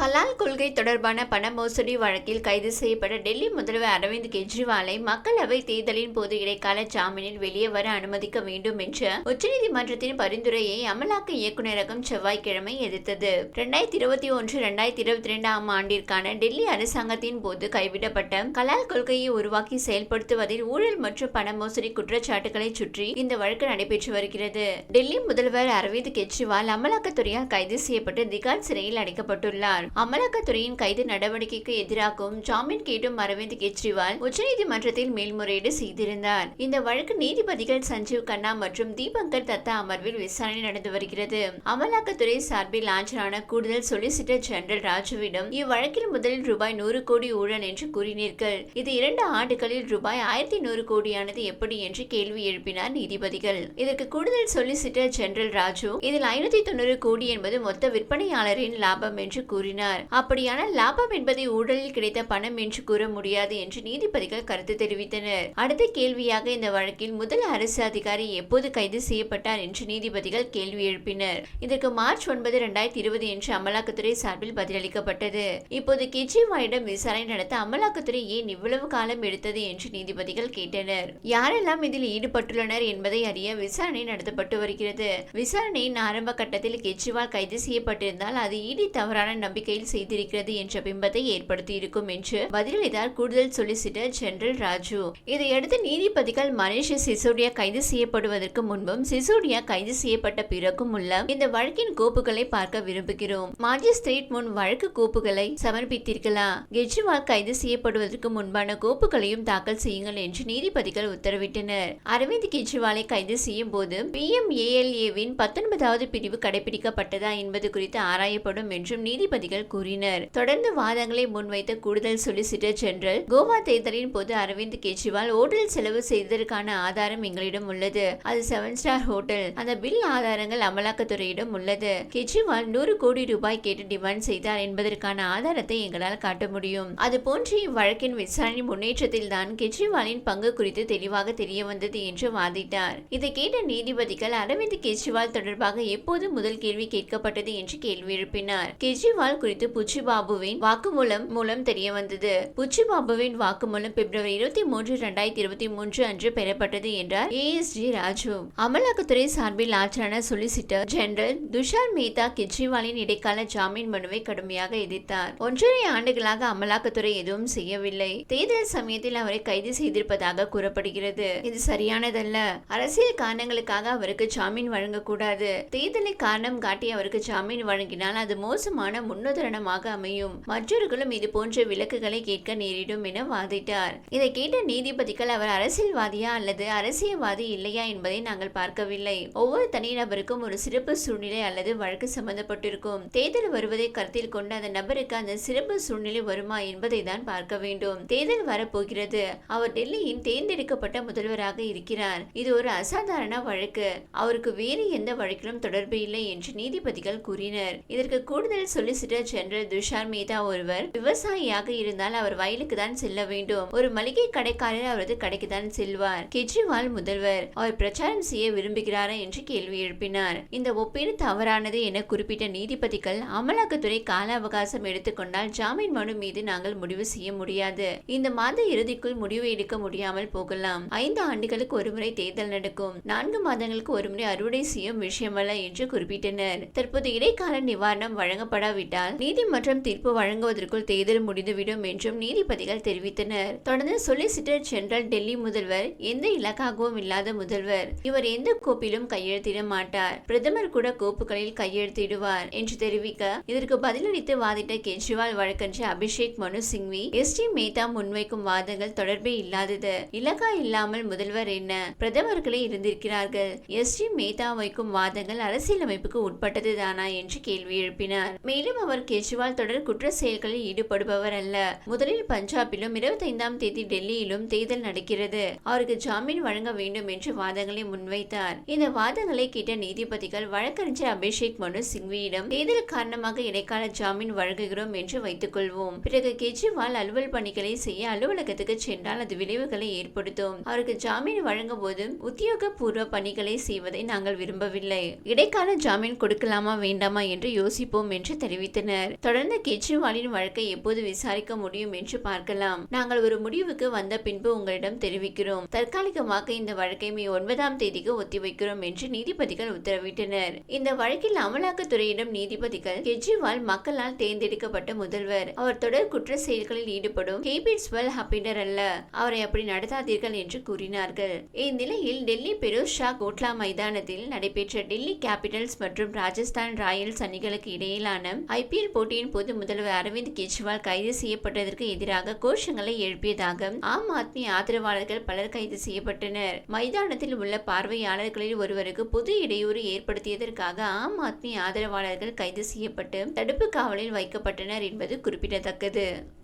கலால் கொள்கை தொடர்பான பண மோசடி வழக்கில் கைது செய்யப்பட்ட டெல்லி முதல்வர் அரவிந்த் கெஜ்ரிவாலை மக்களவை தேர்தலின் போது இடைக்கால ஜாமீனில் வெளியே வர அனுமதிக்க வேண்டும் என்ற உச்சநீதிமன்றத்தின் பரிந்துரையை அமலாக்க இயக்குநரகம் செவ்வாய்க்கிழமை எதிர்த்தது. இரண்டாயிரத்தி இருபத்தி ஒன்று இரண்டாயிரத்தி இருபத்தி இரண்டாம் ஆண்டிற்கான டெல்லி அரசாங்கத்தின் போது கைவிடப்பட்ட கலால் கொள்கையை உருவாக்கி செயல்படுத்துவதில் ஊழல் மற்றும் பண மோசடி குற்றச்சாட்டுகளை சுற்றி இந்த வழக்கு நடைபெற்று வருகிறது. டெல்லி முதல்வர் அரவிந்த் கெஜ்ரிவால் அமலாக்கத்துறையால் கைது செய்யப்பட்டு திகார் சிறையில் அடைக்கப்பட்டுள்ளார். அமலாக்கத்துறையின் கைது நடவடிக்கைக்கு எதிராகவும் ஜாமீன் கேட்டும் அரவிந்த் கெஜ்ரிவால் உச்சநீதிமன்றத்தில் மேல்முறையீடு செய்திருந்தார். இந்த வழக்கு நீதிபதிகள் சஞ்சீவ் கண்ணா மற்றும் தீபங்கர் தத்தா அமர்வில் விசாரணை நடந்து வருகிறது. அமலாக்கத்துறை சார்பில் ஆஜரான கூடுதல் சொலிசிட்டர் ஜெனரல் ராஜுவிடம் இவ்வழக்கில் முதலில் ரூபாய் நூறு கோடி ஊழல் என்று கூறினீர்கள். இது இரண்டு ஆண்டுகளில் ரூபாய் ஆயிரத்தி நூறு கோடியானது எப்படி என்று கேள்வி எழுப்பினார் நீதிபதிகள். இதற்கு கூடுதல் சொலிசிட்டர் ஜெனரல் ராஜு இதில் ஐநூத்தி தொண்ணூறு கோடி என்பது மொத்த விற்பனையாளரின் லாபம் என்று கூறினார். அப்படியான லாபம் என்பதை ஊழலில் கிடைத்த பணம் என்று கூற முடியாது என்று நீதிபதிகள் கருத்து தெரிவித்தனர். அடுத்த கேள்வியாக இந்த வழக்கில் முதல் அரசு அதிகாரி எப்போது கைது செய்யப்பட்டார் என்று நீதிபதிகள் கேள்வி எழுப்பினர். இதற்கு மார்ச் ஒன்பது இரண்டாயிரத்தி இருபது என்று அமலாக்கத்துறை சார்பில் பதிலளிக்கப்பட்டது. இப்போது கெஜ்ரிவாலிடம் விசாரணை நடத்த அமலாக்கத்துறை ஏன் இவ்வளவு காலம் எடுத்தது என்று நீதிபதிகள் கேட்டனர். யாரெல்லாம் இதில் ஈடுபட்டுள்ளனர் என்பதை அறிய விசாரணை நடத்தப்பட்டு வருகிறது. விசாரணையின் ஆரம்ப கட்டத்தில் கெஜ்ரிவால் கைது செய்யப்பட்டிருந்தால் அது ஈடி தவறான நம்பிக்கை எண்ணிக்கையில் செய்திருக்கிறது என்ற பிம்பத்தை ஏற்படுத்தியிருக்கும் என்று பதிலளித்தார் கூடுதல் சொலிசிட்டர் ஜெனரல் ராஜு. இதையடுத்து நீதிபதிகள் மனிஷ் சிசோடியா கைது செய்யப்படுவதற்கு முன்பும் சிசோடியா கைது செய்யப்பட்ட பிறகும் உள்ள இந்த வழக்கின் கோப்புகளை பார்க்க விரும்புகிறோம். மாஜிஸ்திரேட் முன் வழக்கு கோப்புகளை சமர்ப்பித்தீர்களா? கெஜ்ரிவால் கைது செய்யப்படுவதற்கு முன்பான கோப்புகளையும் தாக்கல் செய்யுங்கள் என்று நீதிபதிகள் உத்தரவிட்டனர். அரவிந்த் கெஜ்ரிவாலை கைது செய்யும் போது பிஎம்ஏஎல்ஏவின் பத்தொன்பதாவது பிரிவு கடைபிடிக்கப்பட்டதா என்பது குறித்து ஆராயப்படும் என்றும் நீதிபதிகள் கூறினர். தொடர்ந்து வாதங்களை முன்வைத்த கூடுதல் சொலிசிட்டர் ஜெனரல் கோவா தேர்தலின் போது அரவிந்த் கெஜ்ரிவால் ஓட்டல் செலவு செய்ததற்கான ஆதாரம் எங்களிடம் உள்ளது. அது செவன் ஸ்டார் ஹோட்டல் அந்த பில் ஆதாரங்கள் அமலாக்கத்துறையிடம் உள்ளது. கெஜ்ரிவால் நூறு கோடி ரூபாய் கேட்டு டிமாண்ட் செய்தார் என்பதற்கான ஆதாரத்தை எங்களால் காட்ட முடியும். அது போன்ற இவ்வழக்கின் விசாரணை முன்னேற்றத்தில் தான் கெஜ்ரிவாலின் பங்கு குறித்து தெளிவாக தெரிய வந்தது என்று வாதிட்டார். இதை கேட்ட நீதிபதிகள் அரவிந்த் கெஜ்ரிவால் தொடர்பாக எப்போது முதல் கேள்வி கேட்கப்பட்டது என்று கேள்வி எழுப்பினார். கெஜ்ரிவால் குறித்து புச்சிபாபுவின் வாக்குமூலம் மூலம் தெரிய வந்தது புச்சிபாபுவின் வாக்குமூலம் பிப்ரவரி இருபத்தி மூன்று இரண்டாயிரத்தி இருபத்தி மூன்று அன்று பெறப்பட்டது என்றார் ஏஎஸ்ஜி ராஜு. அமலாக்கத்துறை சார்பில் ஆஜரான சொலிசிட்டர் ஜெனரல் துஷார் மேத்தா கெஜ்ரிவாலின் இடைக்கால ஜாமீன் மனுவை கடுமையாக எதிர்த்தார். ஒன்றரை ஆண்டுகளாக அமலாக்கத்துறை எதுவும் செய்யவில்லை. தேர்தல் சமயத்தில் அவரை கைது செய்திருப்பதாக கூறப்படுகிறது. இது சரியானதல்ல. அரசியல் காரணங்களுக்காக அவருக்கு ஜாமீன் வழங்கக்கூடாது. தேர்தலை காரணம் காட்டி அவருக்கு ஜாமீன் வழங்கினால் அது மோசமான முன்னுதாரணமாக அமையும். மற்றொருகளும் இது போன்ற விளக்குகளை கேட்க நேரிடும் என வாதிட்டார். இதை கேட்ட நீதிபதிகள் அவர் அரசியல்வாதியா அல்லது அரசியல்வாதி இல்லையா என்பதை நாங்கள் பார்க்கவில்லை. ஒவ்வொரு தனிநபருக்கும் ஒரு சிறப்பு சூழ்நிலை அல்லது வழக்கு சம்பந்தப்பட்டிருக்கும். தேர்தல் வருவதை கருத்தில் கொண்டு அந்த நபருக்கு அந்த சிறப்பு சூழ்நிலை வருமா என்பதை தான் பார்க்க வேண்டும். தேர்தல் வரப்போகிறது. அவர் டெல்லியின் தேர்ந்தெடுக்கப்பட்ட முதல்வராக இருக்கிறார். இது ஒரு அசாதாரண வழக்கு. அவருக்கு வேறு எந்த வழக்கிலும் தொடர்பு இல்லை என்று நீதிபதிகள் கூறினர். இதற்கு கூடுதல் சொலிசிட்டர் ஜெனரல் துஷார் மீதா ஒருவர் விவசாயியாக இருந்தால் அவர் வயலுக்கு தான் செல்ல வேண்டும். ஒரு மளிகை கடைக்காரர் அவரது கடைக்கு தான் செல்வார். கெஜ்ரிவால் முதல்வர் அவர் பிரச்சாரம் செய்ய விரும்புகிறாரா என்று கேள்வி எழுப்பினார். இந்த ஒப்பீடு தவறானது என குறிப்பிட்ட நீதிபதிகள் அமலாக்கத்துறை கால அவகாசம் எடுத்துக்கொண்டால் ஜாமீன் மனு மீது நாங்கள் முடிவு செய்ய முடியாது. இந்த மாத இறுதிக்குள் முடிவு எடுக்க முடியாமல் போகலாம். ஐந்து ஆண்டுகளுக்கு ஒருமுறை தேர்தல் நடக்கும். நான்கு மாதங்களுக்கு ஒருமுறை அறுவடை செய்யும் விஷயமல்ல என்று குறிப்பிட்டனர். தற்போது இடைக்கால நிவாரணம் வழங்கப்படாவிட்டால் நீதிமன்றம் தீர்ப்பு வழங்குவதற்குள் தேர்தல் முடிந்துவிடும் என்றும் நீதிபதிகள் தெரிவித்தனர். தொடர்ந்து சொலிசிட்டர் ஜெனரல் டெல்லி முதல்வர் எந்த இலக்காகவும் இல்லாத முதல்வர் இவர் எந்த கோப்பிலும் கையெழுத்திட மாட்டார். பிரதமர் கூட கோப்புகளில் கையெழுத்திடுவார் என்று தெரிவிக்க இதற்கு பதிலளித்து வாதிட்ட கெஜ்ரிவால் வழக்கறிஞர் அபிஷேக் மனு சிங்வி எஸ் டி மேத்தா முன்வைக்கும் வாதங்கள் தொடர்பே இல்லாதது. இலக்கா இல்லாமல் முதல்வர் என்ன? பிரதமர்களே இருந்திருக்கிறார்கள். எஸ் டி மேத்தா வைக்கும் வாதங்கள் அரசியலமைப்புக்கு உட்பட்டது தானா என்று கேள்வி எழுப்பினார். மேலும் அவர் கெஜ்ரிவால் தொடர் குற்ற செயல்களில் ஈடுபடுபவர் அல்ல. முதலில் பஞ்சாபிலும் இருபத்தைந்தாம் தேதி டெல்லியிலும் தேர்தல் நடக்கிறது. அவருக்கு ஜாமீன் வழங்க வேண்டும் என்று வாதங்களை முன்வைத்தார். இந்த வாதங்களை கேட்ட நீதிபதிகள் வழக்கறிஞர் அபிஷேக் மனு சிங்வியிடம் தேர்தல் காரணமாக இடைக்கால ஜாமீன் வழங்குகிறோம் என்று வைத்துக் கொள்வோம். பிறகு கெஜ்ரிவால் அலுவல் பணிகளை செய்ய அலுவலகத்துக்கு சென்றால் அது விளைவுகளை ஏற்படுத்தும். அவருக்கு ஜாமீன் வழங்கும் போது உத்தியோகபூர்வ பணிகளை செய்வதை நாங்கள் விரும்பவில்லை. இடைக்கால ஜாமீன் கொடுக்கலாமா வேண்டாமா என்று யோசிப்போம் என்று தெரிவித்தனர். தெரிவித்தனர் தொடர்ந்து கெஜ்ரிவாலின் வழக்கை எப்போது விசாரிக்க முடியும் என்று பார்க்கலாம். நாங்கள் ஒரு முடிவுக்கு வந்த பின்பு உங்களிடம் தெரிவிக்கிறோம். தற்காலிகமாக இந்த வழக்கை மே ஒன்பதாம் தேதிக்கு ஒத்திவைக்கிறோம் என்று நீதிபதிகள் உத்தரவிட்டனர். இந்த வழக்கில் அமலாக்கத்துறையிடம் நீதிபதிகள் கெஜ்ரிவால் மக்களால் தேர்ந்தெடுக்கப்பட்ட முதல்வர். அவர் தொடர் குற்ற செயல்களில் ஈடுபடும் கேபிட்ஸ்வெல் ஹப்பினர் அல்ல. அவரை அப்படி நடத்தாதீர்கள் என்று கூறினார்கள். இந்நிலையில் டெல்லி பெரோஸ் ஷா கோட்லா மைதானத்தில் நடைபெற்ற டெல்லி கேபிட்டல்ஸ் மற்றும் ராஜஸ்தான் ராயல்ஸ் அணிகளுக்கு இடையிலான ஐபிஎல் போட்டியின் போது முதல்வர் அரவிந்த் கெஜ்ரிவால் கைது செய்யப்பட்டதற்கு எதிராக கோஷங்களை எழுப்பியதாக ஆம் ஆத்மி ஆதரவாளர்கள் பலர் கைது செய்யப்பட்டனர். மைதானத்தில் உள்ள பார்வையாளர்களில் ஒருவருக்கு பொது இடையூறு ஏற்படுத்தியதற்காக ஆம் ஆத்மி ஆதரவாளர்கள் கைது செய்யப்பட்டு தடுப்பு காவலில் வைக்கப்பட்டனர் என்பது குறிப்பிடத்தக்கது.